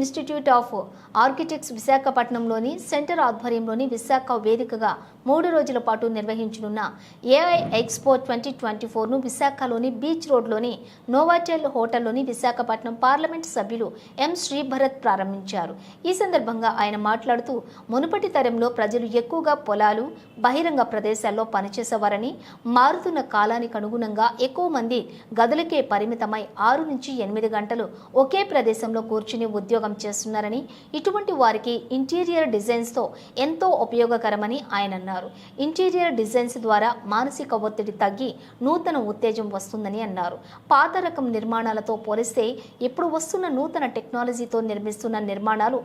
Institute of architects విశాఖపట్నంలోని centre ఆధ్వర్యంలోని విశాఖ వేదికగా మూడు రోజుల పాటు నిర్వహించనున్న ఏఐ ఎక్స్పో ట్వంటీ ట్వంటీ ఫోర్ను విశాఖలోని బీచ్ రోడ్లోని నోవాటెల్ హోటల్లోని విశాఖపట్నం పార్లమెంట్ సభ్యులు ఎం శ్రీభరత్ ప్రారంభించారు. ఈ సందర్భంగా ఆయన మాట్లాడుతూ మునుపటి తరంలో ప్రజలు ఎక్కువగా పొలాలు బహిరంగ ప్రదేశాల్లో పనిచేసేవారని మారుతున్న కాలానికి అనుగుణంగా ఎక్కువ మంది గదులకే పరిమితమై ఆరు నుంచి ఎనిమిది గంటలు ఒకే ప్రదేశంలో కూర్చుని ఉద్యోగం చేస్తున్నారని ఇటువంటి వారికి ఇంటీరియర్ డిజైన్స్తో ఎంతో ఉపయోగకరమని ఆయన అన్నారు. ఇంటీరియర్ డిజైన్స్ ద్వారా మానసిక ఒత్తిడి తగ్గి నూతన ఉత్తేజం వస్తుందని అన్నారు. పాత రకం నిర్మాణాలతో పోలిస్తే ఇప్పుడు వస్తున్న నూతన టెక్నాలజీతో నిర్మిస్తున్న నిర్మాణాలు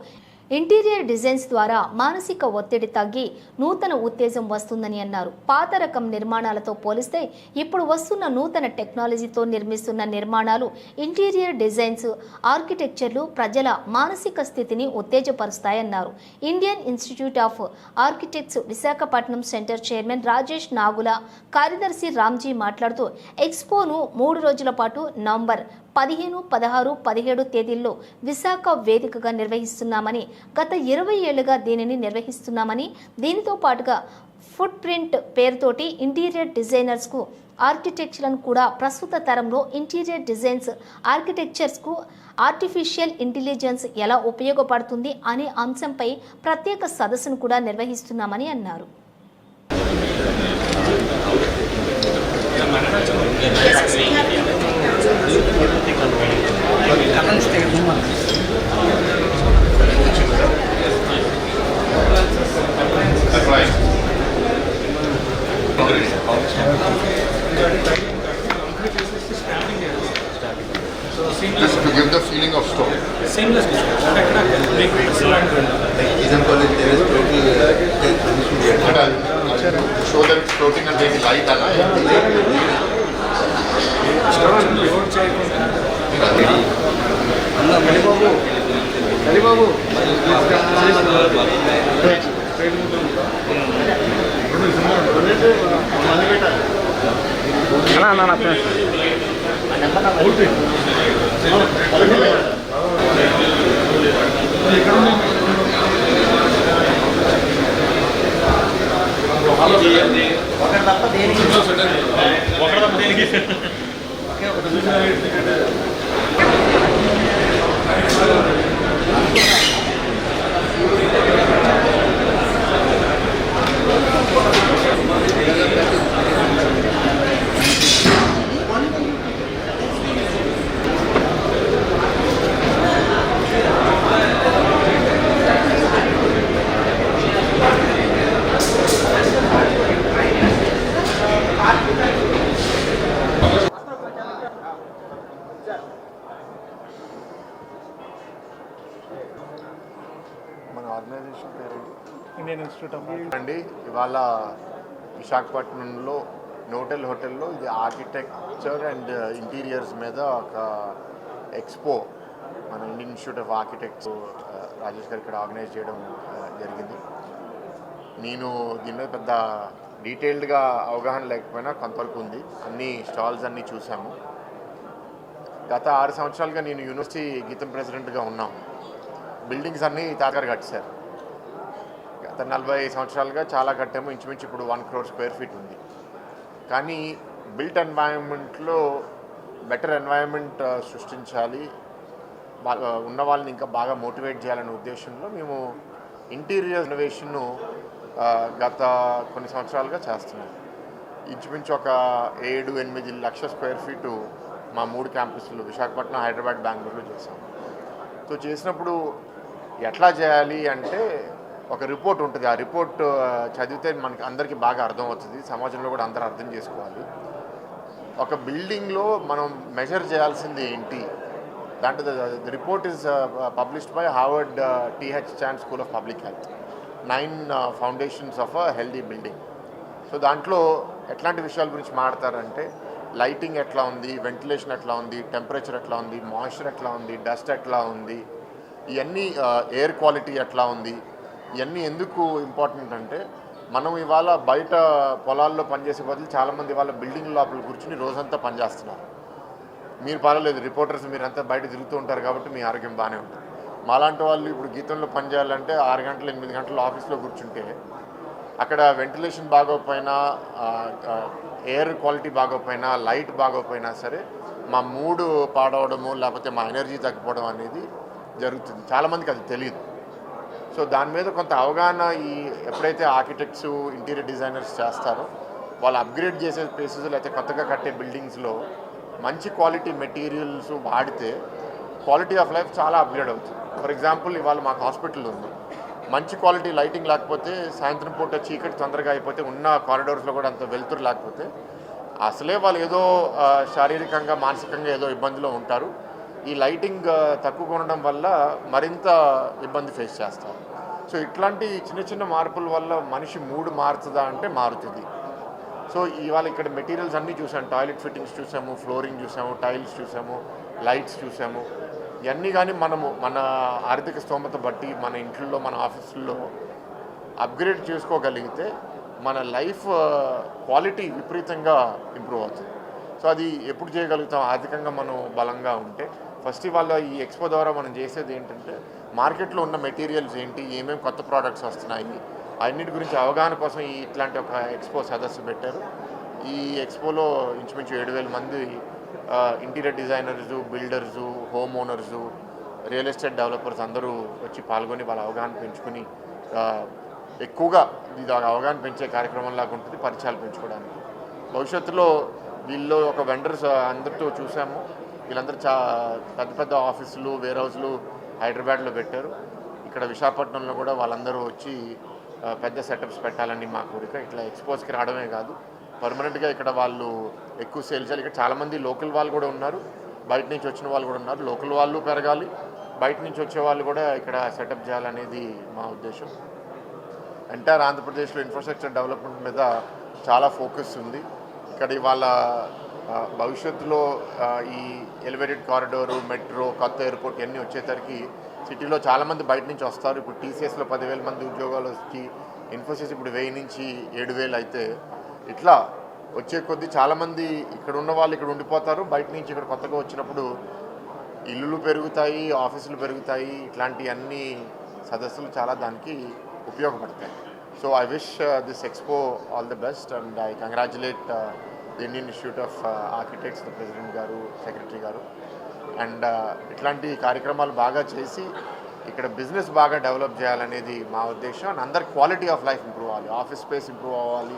ఇంటీరియర్ డిజైన్స్ ద్వారా మానసిక ఒత్తిడి తగ్గి నూతన ఉత్తేజం వస్తుందని అన్నారు. పాత రకం నిర్మాణాలతో పోలిస్తే ఇప్పుడు వస్తున్న నూతన టెక్నాలజీతో నిర్మిస్తున్న నిర్మాణాలు ఇంటీరియర్ డిజైన్స్ ఆర్కిటెక్చర్లు ప్రజల మానసిక స్థితిని ఉత్తేజపరుస్తాయన్నారు. Indian institute of architects Visakhapatnam centre chairman Rajesh Nagula కార్యదర్శి రామ్జీ మాట్లాడుతూ ఎక్స్పోను మూడు రోజుల పాటు నవంబర్ పదిహేను పదహారు పదిహేడు తేదీల్లో విశాఖ వేదికగా నిర్వహిస్తున్నామని గత ఇరవై ఏళ్ళుగా దీనిని నిర్వహిస్తున్నామని దీనితో పాటుగా ఫుట్ ప్రింట్ పేరుతోటి ఇంటీరియర్ డిజైనర్స్కు ఆర్కిటెక్చర్లను కూడా ప్రస్తుత తరంలో ఇంటీరియర్ డిజైన్స్ ఆర్కిటెక్చర్స్కు ఆర్టిఫిషియల్ ఇంటెలిజెన్స్ ఎలా ఉపయోగపడుతుంది అనే అంశంపై ప్రత్యేక సదస్సును కూడా నిర్వహిస్తున్నామని అన్నారు. మీకు excellent Isn't college there is totally uh, there permission yet. But I'll, I'll show them it's floating and very light and load చేయకుండా మన ఇండియన్ ఇన్స్టిట్యూట్ ఆఫ్ అండి ఇవాళ విశాఖపట్నంలో నోటెల్ హోటల్లో ఇది ఆర్కిటెక్చర్ అండ్ ఇంటీరియర్స్ మీద ఒక ఎక్స్పో మన Indian institute of architects Rajesh గారు ఇక్కడ ఆర్గనైజ్ చేయడం జరిగింది. నేను దీని మీద పెద్ద డీటెయిల్డ్గా అవగాహన లేకపోయినా కొంతవరకు ఉంది. అన్ని స్టాల్స్ అన్నీ చూసాము. గత ఆరు సంవత్సరాలుగా నేను యూనివర్సిటీ గీతం ప్రెసిడెంట్గా ఉన్నాం. బిల్డింగ్స్ అన్నీ తాతగారు కట్టారు గత నలభై సంవత్సరాలుగా చాలా కట్టాము. ఇంచుమించు ఇప్పుడు వన్ క్రోర్ స్క్వేర్ ఫీట్ ఉంది. కానీ బిల్ట్ ఎన్వైరన్మెంట్లో బెటర్ ఎన్వైరన్మెంట్ సృష్టించాలి. ఉన్న వాళ్ళని ఇంకా బాగా మోటివేట్ చేయాలనే ఉద్దేశంలో మేము ఇంటీరియర్ ఇన్నోవేషన్ను గత కొన్ని సంవత్సరాలుగా చేస్తున్నాం. ఇంచుమించు ఒక ఏడు ఎనిమిది లక్షల స్క్వేర్ ఫీటు మా మూడు క్యాంపస్లు విశాఖపట్నం హైదరాబాద్ బెంగళూరులో చేసాం సో చేసినప్పుడు ఎట్లా చేయాలి అంటే ఒక రిపోర్ట్ ఉంటుంది. ఆ రిపోర్ట్ చదివితే మనకి అందరికీ బాగా అర్థం అవుతుంది సమాజంలో కూడా అందరూ అర్థం చేసుకోవాలి. ఒక బిల్డింగ్లో మనం మెజర్ చేయాల్సింది ఏంటి? దాంట్లో the report is published by Harvard TH Chan school of public health nine foundations of a healthy building so దాంట్లో ఎట్లాంటి విషయాల గురించి మాట్లాడతారంటే లైటింగ్ ఎట్లా ఉంది? వెంటిలేషన్ ఎట్లా ఉంది? టెంపరేచర్ ఎట్లా ఉంది? మాయిశ్చర్ ఎట్లా ఉంది? డస్ట్ ఎట్లా ఉంది? ఇవన్నీ uh, ఎయిర్ క్వాలిటీ ఎట్లా ఉంది? ఇవన్నీ ఎందుకు ఇంపార్టెంట్ అంటే మనం ఇవాళ బయట పొలాల్లో పనిచేసే బదులు చాలామంది ఇవాళ బిల్డింగ్ లోపల కూర్చుని రోజంతా పనిచేస్తున్నారు మీరు పర్వాలేదు రిపోర్టర్స్ మీరంతా బయట తిరుగుతూ ఉంటారు కాబట్టి మీ ఆరోగ్యం బాగానే ఉంటుంది. మాలాంటి వాళ్ళు ఇప్పుడు గీతంలో పనిచేయాలంటే ఆరు గంటలు ఎనిమిది గంటలు ఆఫీస్లో కూర్చుంటే అక్కడ వెంటిలేషన్ బాగోకపోయినా ఎయిర్ క్వాలిటీ బాగోకపోయినా లైట్ బాగోకపోయినా సరే మా మూడు పాడవడము లేకపోతే మా ఎనర్జీ తగ్గిపోవడం అనేది జరుగుతుంది. చాలామందికి అది తెలియదు. సో దాని మీద కొంత అవగాహన ఈ ఎప్పుడైతే ఆర్కిటెక్ట్స్ ఇంటీరియర్ డిజైనర్స్ చేస్తారో వాళ్ళు అప్గ్రేడ్ చేసే ప్లేసెస్ లేకపోతే కొత్తగా కట్టే బిల్డింగ్స్లో మంచి క్వాలిటీ మెటీరియల్స్ వాడితే క్వాలిటీ ఆఫ్ లైఫ్ చాలా అప్గ్రేడ్ అవుతుంది. ఫర్ ఎగ్జాంపుల్ ఇవాళ మాకు హాస్పిటల్ ఉంది. మంచి క్వాలిటీ లైటింగ్ లేకపోతే సాయంత్రం పూట చీకటి తొందరగా అయిపోతే ఉన్న కారిడోర్స్లో కూడా అంత వెలుతురు లేకపోతే అసలే వాళ్ళు ఏదో శారీరకంగా మానసికంగా ఏదో ఇబ్బందిలో ఉంటారు. ఈ లైటింగ్ తక్కువగా ఉండడం వల్ల మరింత ఇబ్బంది ఫేస్ చేస్తారు. సో ఇట్లాంటి చిన్న చిన్న మార్పుల వల్ల మనిషి మూడు మారుతుందా అంటే మారుతుంది. సో ఇవాళ ఇక్కడ మెటీరియల్స్ అన్నీ చూసాము టాయిలెట్ ఫిట్టింగ్స్ చూసాము ఫ్లోరింగ్ చూసాము టైల్స్ చూసాము లైట్స్ చూసాము. ఇవన్నీ కానీ మనము మన ఆర్థిక స్తోమత బట్టి మన ఇంట్లో మన ఆఫీసుల్లో అప్గ్రేడ్ చేసుకోగలిగితే మన లైఫ్ క్వాలిటీ విపరీతంగా ఇంప్రూవ్ అవుతుంది. సో అది ఎప్పుడు చేయగలుగుతాం? ఆర్థికంగా మనం బలంగా ఉంటే. ఫస్ట్ ఇవాళ ఈ ఎక్స్పో ద్వారా మనం చేసేది ఏంటంటే మార్కెట్లో ఉన్న మెటీరియల్స్ ఏంటి? ఏమేమి కొత్త ప్రోడక్ట్స్ వస్తున్నాయి? అన్నిటి గురించి అవగాహన కోసం ఈ ఇట్లాంటి ఒక ఎక్స్పో సదస్సు పెట్టారు. ఈ ఎక్స్పోలో ఇంచుమించు ఏడు వేల మంది interior designers builders home owners real estate developers అందరూ వచ్చి పాల్గొని వాళ్ళ అవగాహన పెంచుకుని ఎక్కువగా ఇది అవగాహన పెంచే కార్యక్రమం లాగా ఉంటుంది పరిచయాలు పెంచుకోవడానికి. భవిష్యత్తులో వీళ్ళు ఒక వెండర్స్ అందరితో చూసాము. వీళ్ళందరూ చా పెద్ద పెద్ద ఆఫీసులు వేర్ హౌస్లు హైదరాబాద్లో పెట్టారు. ఇక్కడ విశాఖపట్నంలో కూడా వాళ్ళందరూ వచ్చి పెద్ద సెటప్స్ పెట్టాలని మా కోరిక. ఇట్లా ఎక్స్పోజ్కి రావడమే కాదు. పర్మనెంట్గా ఇక్కడ వాళ్ళు ఎక్కువ సేల్ చేయాలి. ఇక్కడ చాలామంది లోకల్ వాళ్ళు కూడా ఉన్నారు. బయట నుంచి వచ్చిన వాళ్ళు కూడా ఉన్నారు. లోకల్ వాళ్ళు పెరగాలి. బయట నుంచి వచ్చే వాళ్ళు కూడా ఇక్కడ సెటప్ చేయాలనేది మా ఉద్దేశం. ఎంటైర్ ఆంధ్రప్రదేశ్లో ఇన్ఫ్రాస్ట్రక్చర్ డెవలప్మెంట్ మీద చాలా ఫోకస్ ఉంది. ఇక్కడ ఇవాళ భవిష్యత్తులో ఈ ఎలివేటెడ్ కారిడోరు మెట్రో కొత్త ఎయిర్పోర్ట్ ఇవన్నీ వచ్చేసరికి సిటీలో చాలామంది బయట నుంచి వస్తారు. ఇప్పుడు టీసీఎస్లో పదివేల మంది ఉద్యోగాలు వచ్చి ఇన్ఫోసిస్ ఇప్పుడు వెయ్యి నుంచి ఏడు వేలు అయితే ఇట్లా వచ్చే కొద్దీ చాలామంది ఇక్కడ ఉన్న వాళ్ళు ఇక్కడ ఉండిపోతారు. బయట నుంచి ఇక్కడ కొత్తగా వచ్చినప్పుడు ఇల్లులు పెరుగుతాయి ఆఫీసులు పెరుగుతాయి. ఇట్లాంటి అన్ని సదస్సులు చాలా దానికి ఉపయోగపడతాయి. So I wish this expo all the best and I congratulate the Indian institute of architects the president గారు సెక్రటరీ గారు అండ్ ఇట్లాంటి కార్యక్రమాలు బాగా చేసి ఇక్కడ బిజినెస్ బాగా డెవలప్ చేయాలనేది మా ఉద్దేశం. అండ్ అందరి క్వాలిటీ ఆఫ్ లైఫ్ ఇంప్రూవ్ అవ్వాలి. ఆఫీస్ స్పేస్ ఇంప్రూవ్ అవ్వాలి.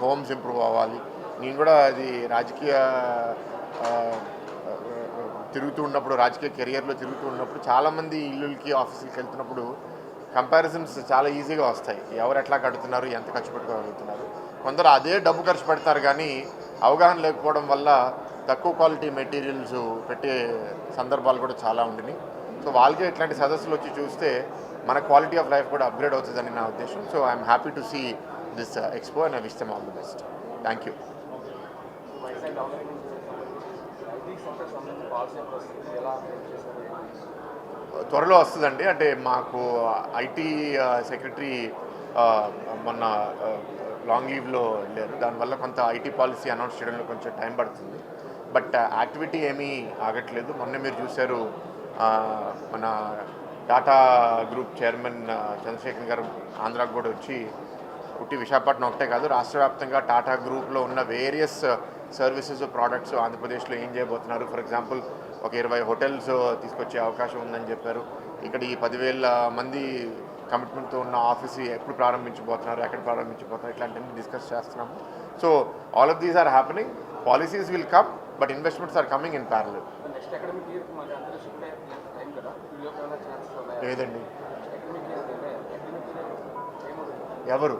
హోమ్స్ ఇంప్రూవ్ అవ్వాలి. నేను కూడా అది రాజకీయ తిరుగుతూ ఉన్నప్పుడు రాజకీయ కెరియర్లో తిరుగుతూ ఉన్నప్పుడు చాలామంది ఇల్లులకి ఆఫీసులకి వెళ్తున్నప్పుడు కంపారిజన్స్ చాలా ఈజీగా వస్తాయి. ఎవరు ఎట్లా కడుతున్నారు ఎంత ఖర్చు పెట్టుకోగలుగుతున్నారు. కొందరు అదే డబ్బు ఖర్చు పెడతారు కానీ అవగాహన లేకపోవడం వల్ల తక్కువ క్వాలిటీ మెటీరియల్స్ పెట్టే సందర్భాలు కూడా చాలా ఉండినాయి సో వాళ్ళకే ఇట్లాంటి సదస్సులు వచ్చి చూస్తే మన క్వాలిటీ ఆఫ్ లైఫ్ కూడా అప్గ్రేడ్ అవుతుందని నా ఉద్దేశం. So I'm happy to see this uh, expo and I wish them all the best. Thank you. త్వరలో వస్తుందండి. అంటే మాకు ఐటీ సెక్రటరీ మొన్న లాంగ్ లీవ్లో వెళ్ళారు. దానివల్ల కొంత ఐటీ పాలసీ అనౌన్స్ చేయడంలో కొంచెం టైం పడుతుంది. బట్ యాక్టివిటీ ఏమీ ఆగట్లేదు. మొన్న మీరు చూశారు మన టాటా గ్రూప్ చైర్మన్ చంద్రశేఖర్ గారు ఆంధ్రాకు కూడా వచ్చి పుట్టి విశాఖపట్నం ఒకటే కాదు రాష్ట్ర వ్యాప్తంగా టాటా గ్రూప్లో ఉన్న వేరియస్ సర్వీసెస్ ప్రోడక్ట్స్ ఆంధ్రప్రదేశ్లో ఏం చేయబోతున్నారు? ఫర్ ఎగ్జాంపుల్ ఒక ఇరవై హోటల్స్ తీసుకొచ్చే అవకాశం ఉందని చెప్పారు. ఇక్కడ ఈ పదివేల మంది కమిట్మెంట్తో ఉన్న ఆఫీస్ ఎప్పుడు ప్రారంభించబోతున్నారు ఎక్కడ ప్రారంభించబోతున్నారు ఇట్లాంటివన్నీ డిస్కస్ చేస్తున్నాము. So all of these are happening policies will come but investments are coming in parallel లేదండి. ఎవరు?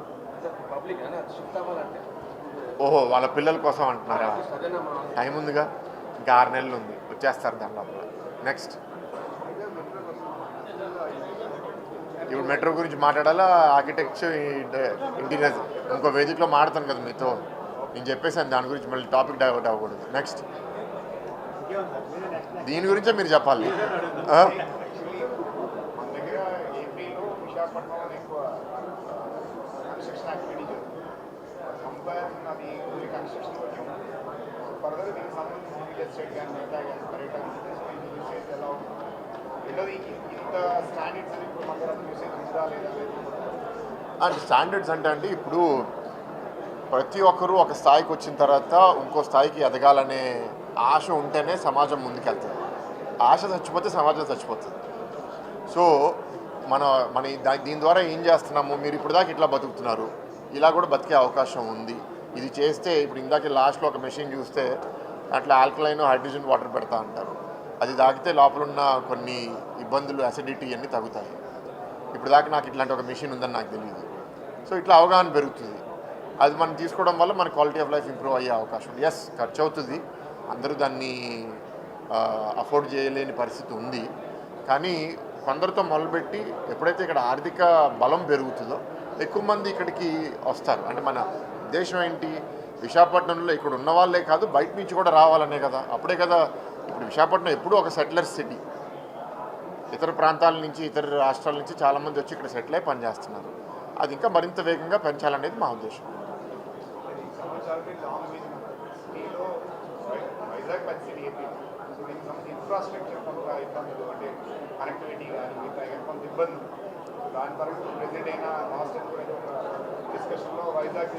ఓహో వాళ్ళ పిల్లల కోసం అంటున్నారా? టైం ఉందిగా? ఇంకా ఆరు నెలలు ఉంది. వచ్చేస్తారు దాని లోపల నెక్స్ట్ ఇప్పుడు మెట్రో గురించి మాట్లాడాలా? ఆర్కిటెక్చర్ ఇంటీరియర్ ఇంకో వేదికలో మాడతాను కదా మీతో. నేను చెప్పేసాను దాని గురించి మళ్ళీ టాపిక్ డైవర్ట్ అవ్వకూడదు. నెక్స్ట్ దీని గురించే మీరు చెప్పాలి. కన్స్ట్రక్షన్ ఫర్దర్ దీనికి సంబంధించి రియల్ ఎస్టేట్ కానీ మిగతా కానీ పర్యటన యూసేజ్ ఎలా ఉంటుంది? రెండోది ఇంత స్టాండర్డ్స్ అని ఇప్పుడు మన దగ్గర ఉందా లేదా అంటే స్టాండర్డ్స్ అంటే అండి ఇప్పుడు ప్రతి ఒక్కరూ ఒక స్థాయికి వచ్చిన తర్వాత ఇంకో స్థాయికి ఎదగాలనే ఆశ ఉంటేనే సమాజం ముందుకెళ్తుంది. ఆశ చచ్చిపోతే సమాజం చచ్చిపోతుంది. సో మన మన దీని ద్వారా ఏం చేస్తున్నాము? మీరు ఇప్పుడు దాకా ఇట్లా బతుకుతున్నారు. ఇలా కూడా బతికే అవకాశం ఉంది. ఇది చేస్తే ఇప్పుడు ఇందాక లాస్ట్లో ఒక మెషిన్ చూస్తే అట్లా ఆల్కలైన్ హైడ్రోజన్ వాటర్ పెడతా అంటారు. అది తాగితే లోపల ఉన్న కొన్ని ఇబ్బందులు అసిడిటీ అన్నీ తగ్గుతాయి. ఇప్పుడు దాకా నాకు ఇట్లాంటి ఒక మెషిన్ ఉందని నాకు తెలియదు సో ఇట్లా అవగాహన పెరుగుతుంది. అది మనం తీసుకోవడం వల్ల మన క్వాలిటీ ఆఫ్ లైఫ్ ఇంప్రూవ్ అయ్యే అవకాశం ఉంది. ఎస్ ఖర్చు అవుతుంది. అందరూ దాన్ని అఫోర్డ్ చేయలేని పరిస్థితి ఉంది. కానీ కొందరితో మొదలుపెట్టి ఎప్పుడైతే ఇక్కడ ఆర్థిక బలం పెరుగుతుందో ఎక్కువ మంది ఇక్కడికి వస్తారు. అంటే మన ఉద్దేశం ఏంటి? విశాఖపట్నంలో ఇక్కడ ఉన్న వాళ్ళే కాదు బయట నుంచి కూడా రావాలనే కదా. అప్పుడే కదా ఇప్పుడు విశాఖపట్నం ఎప్పుడూ ఒక సెటిలర్ సిటీ ఇతర ప్రాంతాల నుంచి ఇతర రాష్ట్రాల నుంచి చాలామంది వచ్చి ఇక్కడ సెటిల్ అయి పనిచేస్తున్నారు అది ఇంకా మరింత వేగంగా పెంచాలనేది మా ఉద్దేశం. ఇన్ఫ్రాస్ట్రక్చర్ కొంత ఇబ్బందులు అంటే కనెక్టివిటీ కానీ మిగతా కొంత ఇబ్బందులు. దాని పరంగా ప్రెసిడెంట్ అయినా ఒక డిస్కషన్లో వైజాగ్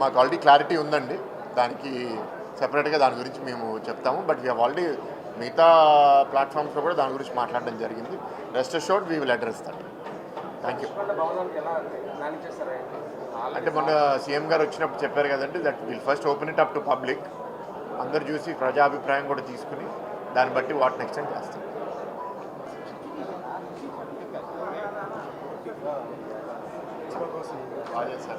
మాకు ఆల్రెడీ క్లారిటీ ఉందండి. దానికి సెపరేట్గా దాని గురించి మేము చెప్తాము. బట్ వీ ఆల్రెడీ మిగతా ప్లాట్ఫామ్స్లో కూడా దాని గురించి మాట్లాడడం జరిగింది. Rest assured we will address that thank you అంటే మొన్న సీఎం గారు వచ్చినప్పుడు చెప్పారు కదండి that will first open it up to public అందరు చూసి ప్రజాభిప్రాయం కూడా తీసుకుని దాన్ని బట్టి వాటిని ఎక్స్టెండ్ చేస్తాం. 아니 야,